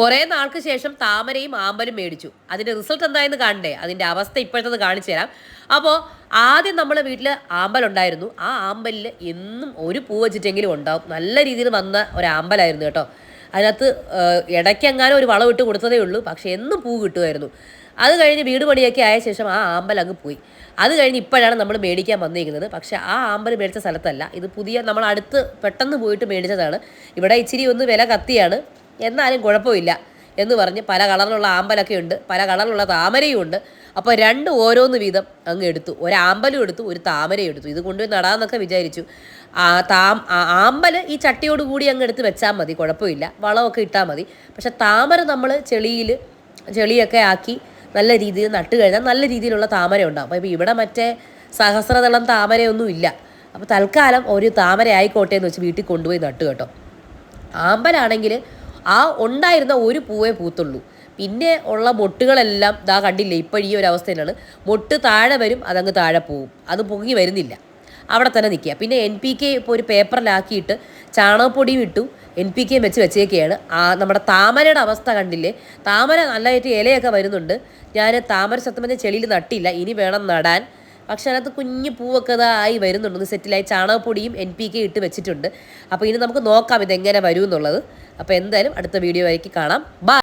കുറേ നാൾക്ക് ശേഷം താമരയും ആമ്പലും മേടിച്ചു. അതിന്റെ റിസൾട്ട് എന്തായെന്ന് കാണണ്ടേ? അതിന്റെ അവസ്ഥ ഇപ്പോഴത്തത് കാണിച്ചു തരാം. അപ്പോൾ ആദ്യം നമ്മുടെ വീട്ടിൽ ആമ്പലുണ്ടായിരുന്നു ആ ആമ്പലിൽ എന്നും ഒരു പൂ വെച്ചിട്ടെങ്കിലും ഉണ്ടാവും. നല്ല രീതിയിൽ വന്ന ഒരു ആമ്പലായിരുന്നു കേട്ടോ. അതിനകത്ത് ഇടയ്ക്കെങ്ങാനും ഒരു വളം ഇട്ട് കൊടുത്തതേ ഉള്ളൂ. പക്ഷേ എന്നും പൂ കിട്ടുമായിരുന്നു. അത് കഴിഞ്ഞ് വീട് പണിയൊക്കെ ആയ ശേഷം ആ ആമ്പൽ അങ്ങ് പോയി. അത് കഴിഞ്ഞ് ഇപ്പോഴാണ് നമ്മൾ മേടിക്കാൻ വന്നിരിക്കുന്നത്. പക്ഷെ ആ ആമ്പൽ മേടിച്ച സ്ഥലത്തല്ല. ഇത് പുതിയ നമ്മൾ അടുത്ത് പെട്ടെന്ന് പോയിട്ട് മേടിച്ചതാണ്. ഇവിടെ ഇച്ചിരി ഒന്ന് വില കത്തിയാണ്. എന്നാലും കുഴപ്പമില്ല എന്ന് പറഞ്ഞ് പല കളറിലുള്ള ആമ്പലൊക്കെ ഉണ്ട് പല കളറിലുള്ള താമരയും ഉണ്ട്. അപ്പോൾ രണ്ട് ഓരോന്ന് വീതം അങ്ങ് എടുത്തു. ഒരു ആമ്പലും എടുത്തു ഒരു താമരയും എടുത്തു. ഇത് കൊണ്ടുപോയി നടാന്നൊക്കെ വിചാരിച്ചു. ആ താം ആമ്പൽ ഈ ചട്ടിയോട് കൂടി അങ്ങ് എടുത്ത് വെച്ചാൽ മതി കുഴപ്പമില്ല. വളമൊക്കെ ഇട്ടാൽ മതി. പക്ഷെ താമര നമ്മൾ ചെളിയിൽ ചെളിയൊക്കെ ആക്കി നല്ല രീതിയിൽ നട്ട് കഴിഞ്ഞാൽ നല്ല രീതിയിലുള്ള താമര ഉണ്ടാകും അപ്പോൾ ഇവിടെ മറ്റേ സഹസ്രതളം താമരയൊന്നും ഇല്ല. അപ്പോൾ തൽക്കാലം ഒരു താമര ആയിക്കോട്ടെ എന്ന് വെച്ച് വീട്ടിൽ കൊണ്ടുപോയി നട്ടു കേട്ടോ. ആമ്പലാണെങ്കിൽ ആ ഉണ്ടായിരുന്ന ഒരു പൂവേ പൂത്തുള്ളൂ. പിന്നെ ഉള്ള മൊട്ടുകളെല്ലാം ദാ കണ്ടില്ലേ ഇപ്പോൾ ഈ ഒരു അവസ്ഥയിലാണ്. മൊട്ട് താഴെ വരും അതങ്ങ് താഴെ പോവും. അത് പൊങ്ങി വരുന്നില്ല. അവിടെ തന്നെ നിൽക്കുക. പിന്നെ എൻ പി കെ ഇപ്പോൾ ഒരു പേപ്പറിലാക്കിയിട്ട് ചാണകപ്പൊടിയും ഇട്ടു എൻ പി കെയും വെച്ച് വെച്ചേക്കുകയാണ് ആ നമ്മുടെ താമരയുടെ അവസ്ഥ കണ്ടില്ലേ? താമര നല്ലതായിട്ട് ഇലയൊക്കെ വരുന്നുണ്ട്. ഞാൻ താമര സത്യം പറഞ്ഞാൽ ചെളിയിൽ നട്ടില്ല. ഇനി വേണം നടാൻ. പക്ഷെ അതിനകത്ത് കുഞ്ഞു പൂവൊക്കെ ഇതായി വരുന്നുണ്ട്. സെറ്റിലായി ചാണകപ്പൊടിയും എൻ പി കെ ഇട്ട് വെച്ചിട്ടുണ്ട്. അപ്പോൾ ഇനി നമുക്ക് നോക്കാം ഇതെങ്ങനെ വരും എന്നുള്ളത്. അപ്പോൾ എന്തായാലും അടുത്ത വീഡിയോ ആയിരിക്കും കാണാം. ബൈ